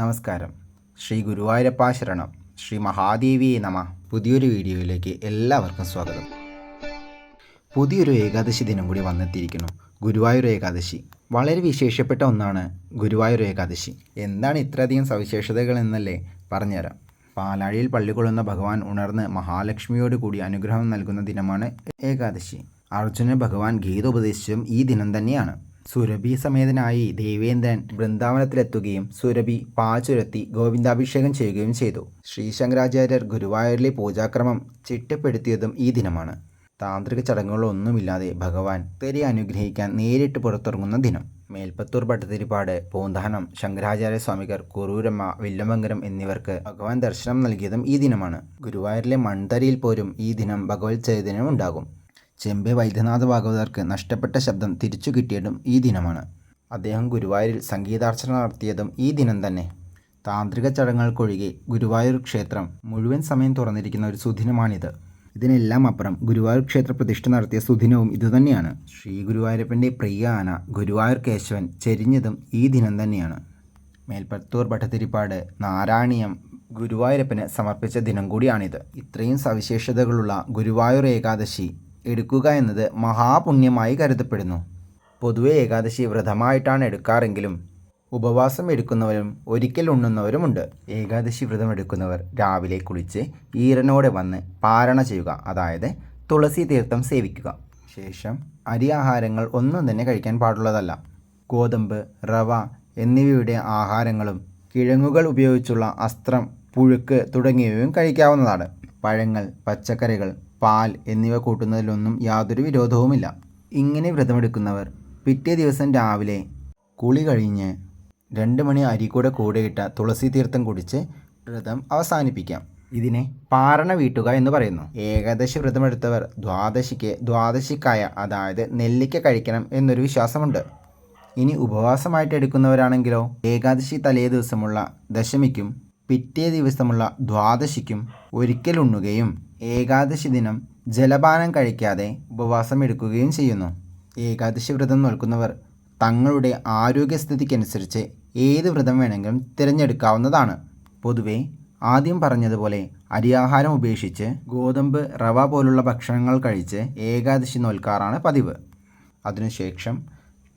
നമസ്കാരം. ശ്രീ ഗുരുവായൂരപ്പ ശരണം ശ്രീ മഹാദേവി നമ. പുതിയൊരു വീഡിയോയിലേക്ക് എല്ലാവർക്കും സ്വാഗതം. പുതിയൊരു ഏകാദശി ദിനം കൂടി വന്നെത്തിയിരിക്കുന്നു. ഗുരുവായൂർ ഏകാദശി. വളരെ വിശേഷപ്പെട്ട ഒന്നാണ് ഗുരുവായൂർ ഏകാദശി. എന്താണ് ഇത്രയധികം സവിശേഷതകൾ എന്നല്ലേ പറഞ്ഞുതരാം. പാലാഴിയിൽ പള്ളി കൊള്ളുന്ന ഭഗവാൻ ഉണർന്ന് മഹാലക്ഷ്മിയോട് കൂടി അനുഗ്രഹം നൽകുന്ന ദിനമാണ് ഏകാദശി. അർജുന ഭഗവാൻ ഗീത ഉപദേശിച്ചും ഈ ദിനം തന്നെയാണ്. സുരഭി സമേതനായി ദേവേന്ദ്രൻ വൃന്ദാവനത്തിലെത്തുകയും സുരഭി പാചുരത്തി ഗോവിന്ദാഭിഷേകം ചെയ്യുകയും ചെയ്തു. ശ്രീശങ്കരാചാര്യർ ഗുരുവായൂരിലെ പൂജാക്രമം ചിട്ടപ്പെടുത്തിയതും ഈ ദിനമാണ്. താന്ത്രിക ചടങ്ങുകളൊന്നുമില്ലാതെ ഭഗവാൻ തെരി അനുഗ്രഹിക്കാൻ നേരിട്ട് പുറത്തിറങ്ങുന്ന ദിനം. മേൽപ്പത്തൂർ ഭട്ടതിരിപ്പാട് പൂന്താനം ശങ്കരാചാര്യ സ്വാമികർ കുറൂരമ്മ വില്ലമംഗരം എന്നിവർക്ക് ഭഗവാൻ ദർശനം നൽകിയതും ഈ ദിനമാണ്. ഗുരുവായൂരിലെ മൺതരിയിൽ പോലും ഈ ദിനം ഭഗവത് ചൈതന്യം ഉണ്ടാകും. ചെമ്പെ വൈദ്യനാഥ ഭാഗവതർക്ക് നഷ്ടപ്പെട്ട ശബ്ദം തിരിച്ചു കിട്ടിയതും ഈ ദിനമാണ്. അദ്ദേഹം ഗുരുവായൂരിൽ സംഗീതാർച്ചന നടത്തിയതും ഈ ദിനം തന്നെ. താന്ത്രിക ചടങ്ങുകൾക്കൊഴികെ ഗുരുവായൂർ ക്ഷേത്രം മുഴുവൻ സമയം തുറന്നിരിക്കുന്ന ഒരു സുദിനമാണിത്. ഇതിനെല്ലാം അപ്പുറം ഗുരുവായൂർ ക്ഷേത്ര പ്രതിഷ്ഠ നടത്തിയ സുദിനവും ഇതുതന്നെയാണ് ശ്രീ ഗുരുവായൂരപ്പന്റെ പ്രിയ ആന ഗുരുവായൂർ കേശവൻ ചെരിഞ്ഞതും ഈ ദിനം തന്നെയാണ്. മേൽപ്പത്തൂർ ഭട്ടതിരിപ്പാട് നാരായണീയം ഗുരുവായൂരപ്പന് സമർപ്പിച്ച ദിനം കൂടിയാണിത്. ഇത്രയും സവിശേഷതകളുള്ള ഗുരുവായൂർ ഏകാദശി എടുക്കുക എന്നത് മഹാപുണ്യമായി കരുതപ്പെടുന്നു. പൊതുവെ ഏകാദശി വ്രതമായിട്ടാണ് എടുക്കാറെങ്കിലും ഉപവാസം എടുക്കുന്നവരും ഒരിക്കൽ ഉണ്ണുന്നവരുമുണ്ട്. ഏകാദശി വ്രതം എടുക്കുന്നവർ രാവിലെ കുളിച്ച് ഈറനോടെ വന്ന് പാരണ ചെയ്യുക അതായത് തുളസി തീർത്ഥം സേവിക്കുക. ശേഷം അരി ആഹാരങ്ങൾ ഒന്നും തന്നെ കഴിക്കാൻ പാടുള്ളതല്ല. ഗോതമ്പ് റവ എന്നിവയുടെ ആഹാരങ്ങളും കിഴങ്ങുകൾ ഉപയോഗിച്ചുള്ള അസ്ത്രം പുഴുക്ക് തുടങ്ങിയവയും കഴിക്കാവുന്നതാണ്. പഴങ്ങൾ പച്ചക്കറികൾ പാൽ എന്നിവ കൂട്ടുന്നതിലൊന്നും യാതൊരു വിരോധവുമില്ല. ഇങ്ങനെ വ്രതമെടുക്കുന്നവർ പിറ്റേ ദിവസം രാവിലെ കുളി കഴിഞ്ഞ് രണ്ട് മണി അരിക്കൂടെ കൂടെയിട്ട തുളസി തീർത്ഥം കുടിച്ച് വ്രതം അവസാനിപ്പിക്കാം. ഇതിനെ പാരണ വീട്ടുക എന്ന് പറയുന്നു. ഏകാദശി വ്രതമെടുത്തവർ ദ്വാദശിക്ക് ദ്വാദശിക്കായ അതായത് നെല്ലിക്ക കഴിക്കണം എന്നൊരു വിശ്വാസമുണ്ട്. ഇനി ഉപവാസമായിട്ട് എടുക്കുന്നവരാണെങ്കിലോ ഏകാദശി തലേ ദിവസമുള്ള ദശമിക്കും പിറ്റേ ദിവസമുള്ള ദ്വാദശിക്കും ഒരിക്കൽ ഉണ്ണുകയും ഏകാദശി ദിനം ജലപാനം കഴിക്കാതെ ഉപവാസം എടുക്കുകയും ചെയ്യുന്നു. ഏകാദശി വ്രതം നോക്കുന്നവർ തങ്ങളുടെ ആരോഗ്യസ്ഥിതിക്കനുസരിച്ച് ഏത് വ്രതം വേണമെങ്കിലും തിരഞ്ഞെടുക്കാവുന്നതാണ്. പൊതുവെ ആദ്യം പറഞ്ഞതുപോലെ അരിയാഹാരം ഉപേക്ഷിച്ച് ഗോതമ്പ് റവ പോലുള്ള ഭക്ഷണങ്ങൾ കഴിച്ച് ഏകാദശി നോൽക്കാറാണ് പതിവ്. അതിനുശേഷം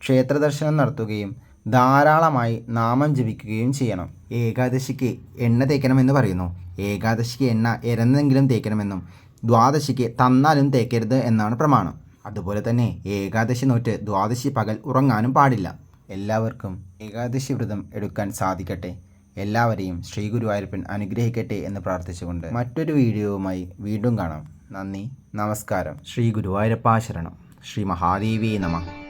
ക്ഷേത്രദർശനം നടത്തുകയും ധാരാളമായി നാമം ജപിക്കുകയും ചെയ്യണം. ഏകാദശിക്ക് എണ്ണ തേക്കണമെന്ന് പറയുന്നു. ഏകാദശിക്ക് എണ്ണ എരന്നെങ്കിലും തേക്കണമെന്നും ദ്വാദശിക്ക് തന്നാലും തേക്കരുത് എന്നാണ് പ്രമാണം. അതുപോലെ തന്നെ ഏകാദശി നോറ്റ് ദ്വാദശി പകൽ ഉറങ്ങാനും പാടില്ല. എല്ലാവർക്കും ഏകാദശി വ്രതം എടുക്കാൻ സാധിക്കട്ടെ. എല്ലാവരെയും ശ്രീ ഗുരുവായൂരപ്പൻ അനുഗ്രഹിക്കട്ടെ എന്ന് പ്രാർത്ഥിച്ചുകൊണ്ട് മറ്റൊരു വീഡിയോവുമായി വീണ്ടും കാണാം. നന്ദി നമസ്കാരം. ശ്രീ ഗുരുവായൂരപ്പാശരണം. ശ്രീ മഹാദേവി നമ.